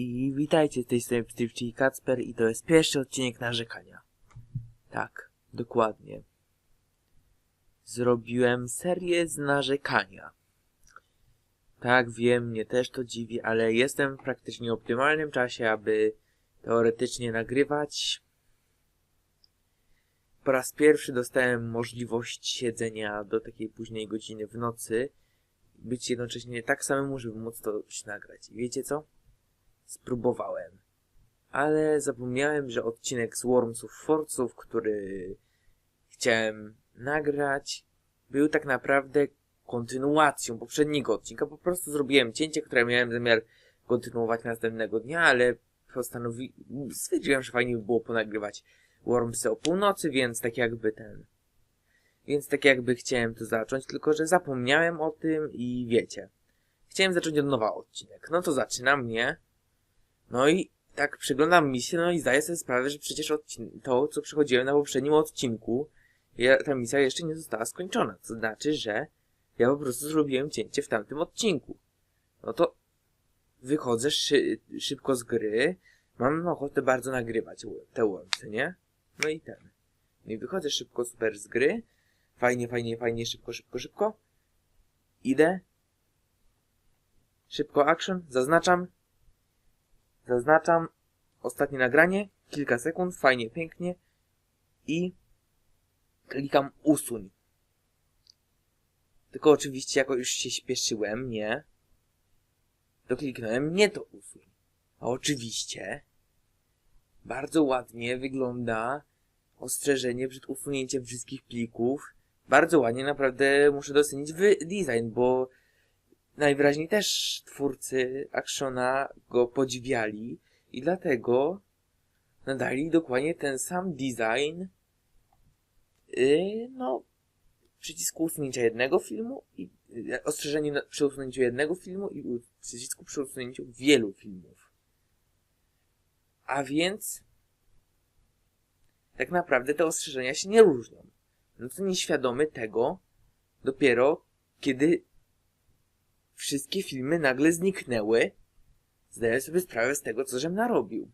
I witajcie z tej strony Steve, czyli Kacper i to jest pierwszy odcinek narzekania. Tak, dokładnie. Zrobiłem serię z narzekania. Tak, wiem, mnie też to dziwi, ale jestem w praktycznie optymalnym czasie, aby teoretycznie nagrywać. Po raz pierwszy dostałem możliwość siedzenia do takiej późnej godziny w nocy, być jednocześnie tak samemu, żeby móc to nagrać. I wiecie co? Spróbowałem. Ale zapomniałem, że odcinek z Wormsów Forców, który chciałem nagrać, był tak naprawdę kontynuacją poprzedniego odcinka. Po prostu zrobiłem cięcie, które miałem zamiar kontynuować następnego dnia, ale postanowi... stwierdziłem, że fajnie by było ponagrywać Wormsy o północy, więc tak jakby ten... Więc tak jakby chciałem to zacząć, tylko że zapomniałem o tym i wiecie. Chciałem zacząć od nowa odcinek. No to zaczynam, nie? No i tak przyglądam misję, no i zdaję sobie sprawę, że przecież to, co przechodziłem na poprzednim odcinku, ja, ta misja jeszcze nie została skończona. To znaczy, że ja po prostu zrobiłem cięcie w tamtym odcinku. No to wychodzę szy szybko z gry, mam ochotę bardzo nagrywać te łące, nie? No i ten. No i wychodzę szybko super z gry, fajnie, fajnie, fajnie, szybko, szybko, szybko. Idę. Szybko action, zaznaczam, Zaznaczam ostatnie nagranie, kilka sekund, fajnie, pięknie i klikam usuń. Tylko oczywiście, jako już się śpieszyłem, nie, to kliknąłem nie to usuń. A oczywiście bardzo ładnie wygląda ostrzeżenie przed usunięciem wszystkich plików. Bardzo ładnie, naprawdę muszę docenić design, bo najwyraźniej też twórcy Actiona go podziwiali i dlatego nadali dokładnie ten sam design yy, no przycisku usunięcia jednego filmu i yy, ostrzeżenie przy usunięciu jednego filmu i przycisku przy usunięciu wielu filmów. A więc tak naprawdę te ostrzeżenia się nie różnią. No to nieświadomy tego dopiero kiedy wszystkie filmy nagle zniknęły, zdaję sobie sprawę z tego, co żem narobił.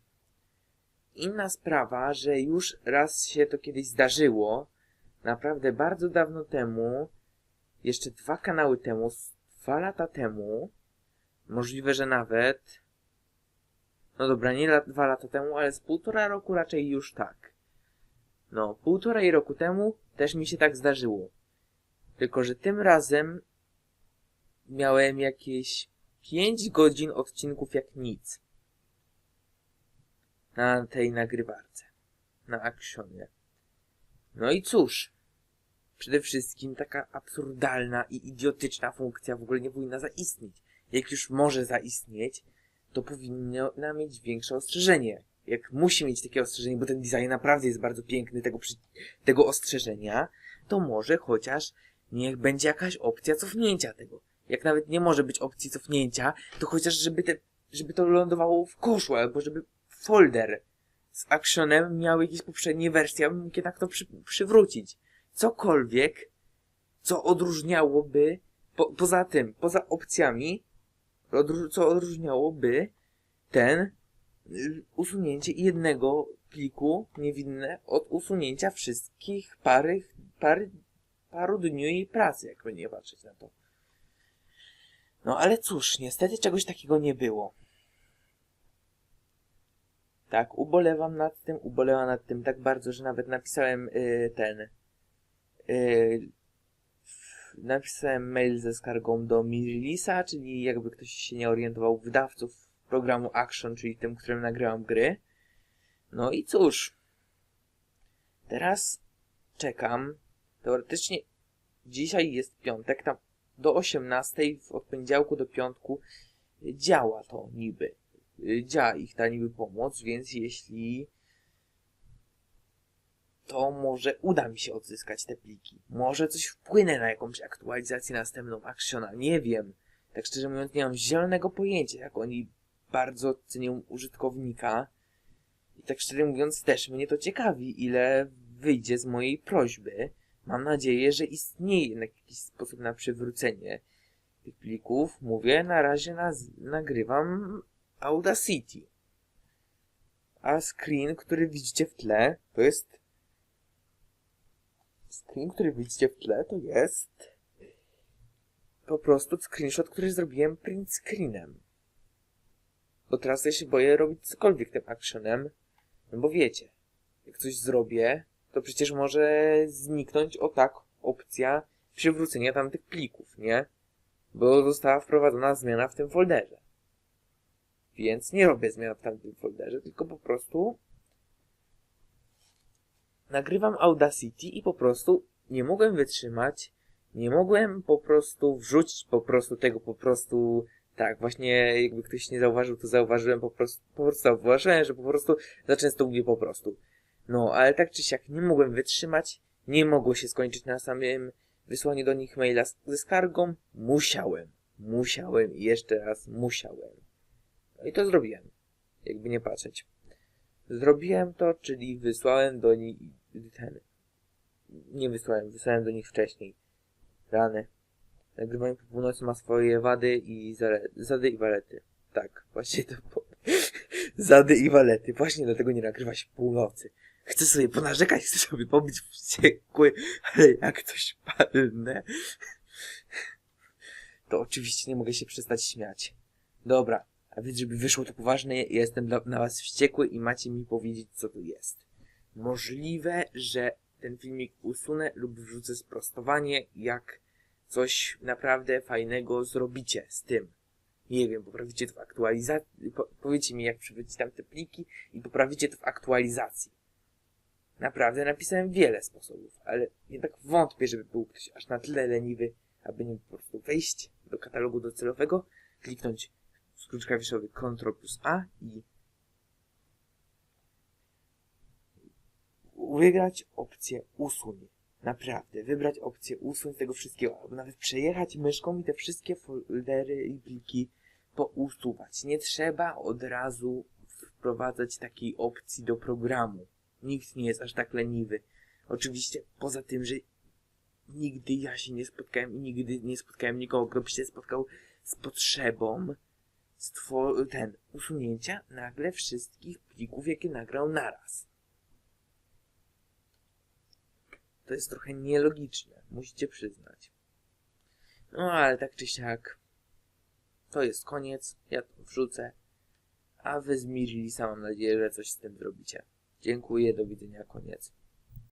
Inna sprawa, że już raz się to kiedyś zdarzyło, naprawdę bardzo dawno temu, jeszcze dwa kanały temu, dwa lata temu, możliwe, że nawet, no dobra, nie la, dwa lata temu, ale z półtora roku raczej już tak. No, półtorej roku temu też mi się tak zdarzyło. Tylko, że tym razem miałem jakieś 5 godzin odcinków jak nic. Na tej nagrywarce. Na Actionie. No i cóż. Przede wszystkim taka absurdalna i idiotyczna funkcja w ogóle nie powinna zaistnieć. Jak już może zaistnieć, to powinna mieć większe ostrzeżenie. Jak musi mieć takie ostrzeżenie, bo ten design naprawdę jest bardzo piękny tego, tego ostrzeżenia, to może chociaż niech będzie jakaś opcja cofnięcia tego jak nawet nie może być opcji cofnięcia, to chociaż żeby, te, żeby to lądowało w koszu, albo żeby folder z actionem miał jakieś poprzednie wersje, abym mógł jednak to przy, przywrócić. Cokolwiek, co odróżniałoby, po, poza tym, poza opcjami, co odróżniałoby ten y, usunięcie jednego pliku niewinne od usunięcia wszystkich pary, pary, paru dni pracy, jakby nie patrzeć na to. No ale cóż, niestety czegoś takiego nie było. Tak, ubolewam nad tym, ubolewam nad tym tak bardzo, że nawet napisałem yy, ten. Yy, napisałem mail ze skargą do Mirilisa, czyli jakby ktoś się nie orientował, wydawców programu Action, czyli tym, którym nagrałam gry. No i cóż. Teraz czekam. Teoretycznie dzisiaj jest piątek, tam do 18 od poniedziałku do piątku działa to niby. Działa ich ta niby pomoc, więc jeśli to może uda mi się odzyskać te pliki. Może coś wpłynę na jakąś aktualizację następną Actiona, nie wiem. Tak szczerze mówiąc nie mam zielonego pojęcia, jak oni bardzo cenią użytkownika. I tak szczerze mówiąc też mnie to ciekawi, ile wyjdzie z mojej prośby. Mam nadzieję, że istnieje jakiś sposób na przywrócenie tych plików. Mówię, na razie nagrywam Audacity. A screen, który widzicie w tle, to jest... Screen, który widzicie w tle, to jest... Po prostu screenshot, który zrobiłem print screenem. Bo teraz ja się boję robić cokolwiek tym actionem. No bo wiecie, jak coś zrobię, to przecież może zniknąć o tak opcja przywrócenia tamtych plików, nie? Bo została wprowadzona zmiana w tym folderze. Więc nie robię zmian w tamtym folderze, tylko po prostu nagrywam Audacity i po prostu nie mogłem wytrzymać, nie mogłem po prostu wrzucić po prostu tego po prostu tak, właśnie jakby ktoś nie zauważył, to zauważyłem po prostu, po prostu zauważyłem, że po prostu za często mówię po prostu. No, ale tak czy siak nie mogłem wytrzymać, nie mogło się skończyć na samym wysłaniu do nich maila ze skargą. Musiałem, musiałem i jeszcze raz musiałem. No i to zrobiłem, jakby nie patrzeć. Zrobiłem to, czyli wysłałem do nich ten. Nie wysłałem, wysłałem do nich wcześniej. Rany. Nagrywanie po północy ma swoje wady i zale- zady i walety. Tak, właśnie to. Po... zady i walety. Właśnie dlatego nie nagrywa się północy. Chcę sobie ponarzekać, chcę sobie pobić wściekły, ale jak coś palne, to oczywiście nie mogę się przestać śmiać. Dobra, a więc żeby wyszło to poważne, jestem na was wściekły i macie mi powiedzieć, co tu jest. Możliwe, że ten filmik usunę lub wrzucę sprostowanie, jak coś naprawdę fajnego zrobicie z tym. Nie wiem, poprawicie to w aktualizacji, po, powiecie mi, jak przywrócić tam te pliki i poprawicie to w aktualizacji. Naprawdę napisałem wiele sposobów, ale jednak wątpię, żeby był ktoś aż na tyle leniwy, aby nie po prostu wejść do katalogu docelowego, kliknąć skrót klawiszowy Ctrl plus A i wybrać opcję usuń. Naprawdę, wybrać opcję usuń tego wszystkiego, albo nawet przejechać myszką i te wszystkie foldery i pliki pousuwać. Nie trzeba od razu wprowadzać takiej opcji do programu. Nikt nie jest aż tak leniwy. Oczywiście, poza tym, że nigdy ja się nie spotkałem i nigdy nie spotkałem nikogo, kto by się spotkał z potrzebą ten, usunięcia nagle wszystkich plików, jakie nagrał naraz. To jest trochę nielogiczne, musicie przyznać. No ale tak czy siak, to jest koniec, ja to wrzucę, a wy z Mirilisa mam nadzieję, że coś z tym zrobicie. Dziękuję, do widzenia, koniec.